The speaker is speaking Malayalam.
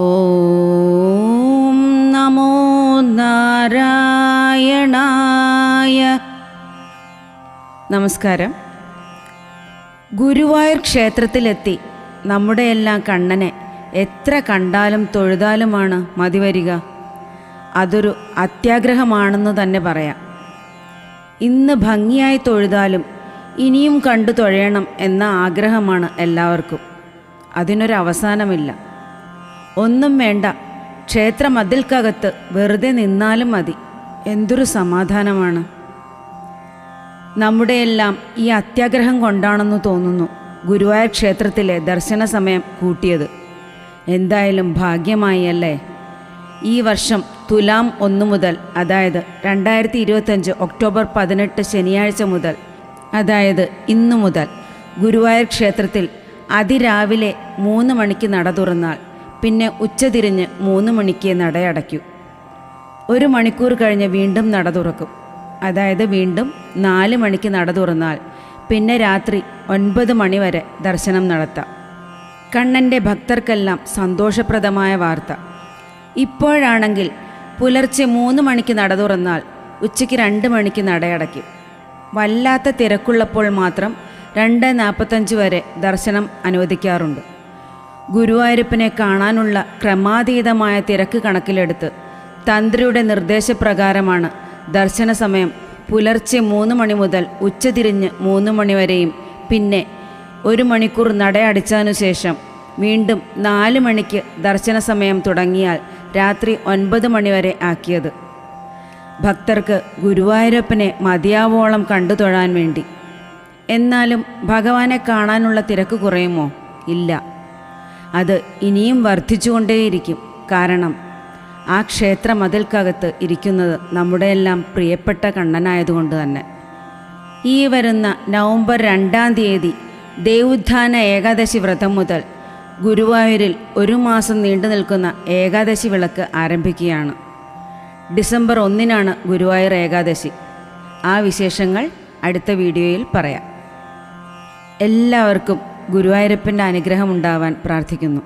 ഓം നമോ നാരായണായ. നമസ്കാരം. ഗുരുവായൂർ ക്ഷേത്രത്തിലെത്തി നമ്മുടെ എല്ലാം കണ്ണനെ എത്ര കണ്ടാലും തൊഴുതാലുമാണ് മതിവരിക. അതൊരു അത്യാഗ്രഹമാണെന്ന് തന്നെ പറയാം. ഇന്ന് ഭംഗിയായി തൊഴുതാലും ഇനിയും കണ്ടു തൊഴയണം എന്ന ആഗ്രഹമാണ് എല്ലാവർക്കും. അതിനൊരവസാനമില്ല ഒന്നും വേണ്ട. ക്ഷേത്ര മതിൽക്കകത്ത് വെറുതെ നിന്നാലും മതി. എന്തൊരു സമാധാനമാണ്. നമ്മുടെയെല്ലാം ഈ അത്യാഗ്രഹം കൊണ്ടാണെന്ന് തോന്നുന്നു ഗുരുവായൂർ ക്ഷേത്രത്തിലെ ദർശന സമയം കൂട്ടിയത്. എന്തായാലും ഭാഗ്യമായി അല്ലേ? ഈ വർഷം തുലാം ഒന്ന് മുതൽ അതായത് രണ്ടായിരത്തി ഇരുപത്തഞ്ച് ഒക്ടോബർ പതിനെട്ട് ശനിയാഴ്ച മുതൽ അതായത് ഇന്നു മുതൽ ഗുരുവായൂർ ക്ഷേത്രത്തിൽ അതിരാവിലെ മൂന്ന് മണിക്ക് നട തുറന്നാൽ പിന്നെ ഉച്ചതിരിഞ്ഞ് മൂന്ന് മണിക്ക് നടയടയ്ക്കൂ ഒരു മണിക്കൂർ കഴിഞ്ഞ് വീണ്ടും നട തുറക്കും. അതായത് വീണ്ടും നാല് മണിക്ക് നട തുറന്നാൽ പിന്നെ രാത്രി ഒൻപത് മണി വരെ ദർശനം നടത്താം. കണ്ണന്റെ ഭക്തർക്കെല്ലാം സന്തോഷപ്രദമായ വാർത്ത. ഇപ്പോഴാണെങ്കിൽ പുലർച്ചെ മൂന്ന് മണിക്ക് നട തുറന്നാൽ ഉച്ചയ്ക്ക് രണ്ട് മണിക്ക് നടയടയ്ക്കും വല്ലാത്ത തിരക്കുള്ളപ്പോൾ മാത്രം രണ്ട് നാൽപ്പത്തഞ്ച് വരെ ദർശനം അനുവദിക്കാറുണ്ട്. ഗുരുവായൂരപ്പനെ കാണാനുള്ള ക്രമാതീതമായ തിരക്ക് കണക്കിലെടുത്ത് തന്ത്രിയുടെ നിർദ്ദേശപ്രകാരമാണ് ദർശന സമയം പുലർച്ചെ മൂന്ന് മണി മുതൽ ഉച്ചതിരിഞ്ഞ് മൂന്ന് മണി വരെയും. പിന്നെ ഒരു മണിക്കൂർ നടയടിച്ചതിനു ശേഷം വീണ്ടും നാല് മണിക്ക് ദർശന സമയം തുടങ്ങിയാൽ രാത്രി ഒൻപത് മണിവരെ ആക്കിയത്. ഭക്തർക്ക് ഗുരുവായൂരപ്പനെ മതിയാവോളം കണ്ടു തൊഴാൻ വേണ്ടി. എന്നാലും ഭഗവാനെ കാണാനുള്ള തിരക്ക് കുറയുമോ? ഇല്ല. അത് ഇനിയും വർദ്ധിച്ചുകൊണ്ടേയിരിക്കും. കാരണം ആ ക്ഷേത്ര മതിൽക്കകത്ത് ഇരിക്കുന്നത് നമ്മുടെയെല്ലാം പ്രിയപ്പെട്ട കണ്ണനായതുകൊണ്ട് തന്നെ. ഈ വരുന്ന നവംബർ രണ്ടാം തീയതി ദേവുത്ഥാന ഏകാദശി വ്രതം മുതൽ ഗുരുവായൂരിൽ ഒരു മാസം നീണ്ടു നിൽക്കുന്ന ഏകാദശി വിളക്ക് ആരംഭിക്കുകയാണ്. ഡിസംബർ ഒന്നിനാണ് ഗുരുവായൂർ ഏകാദശി. ആ വിശേഷങ്ങൾ അടുത്ത വീഡിയോയിൽ പറയാം. എല്ലാവർക്കും ഗുരുവായൂരപ്പന്റെ അനുഗ്രഹം ഉണ്ടാവാൻ പ്രാർത്ഥിക്കുന്നു.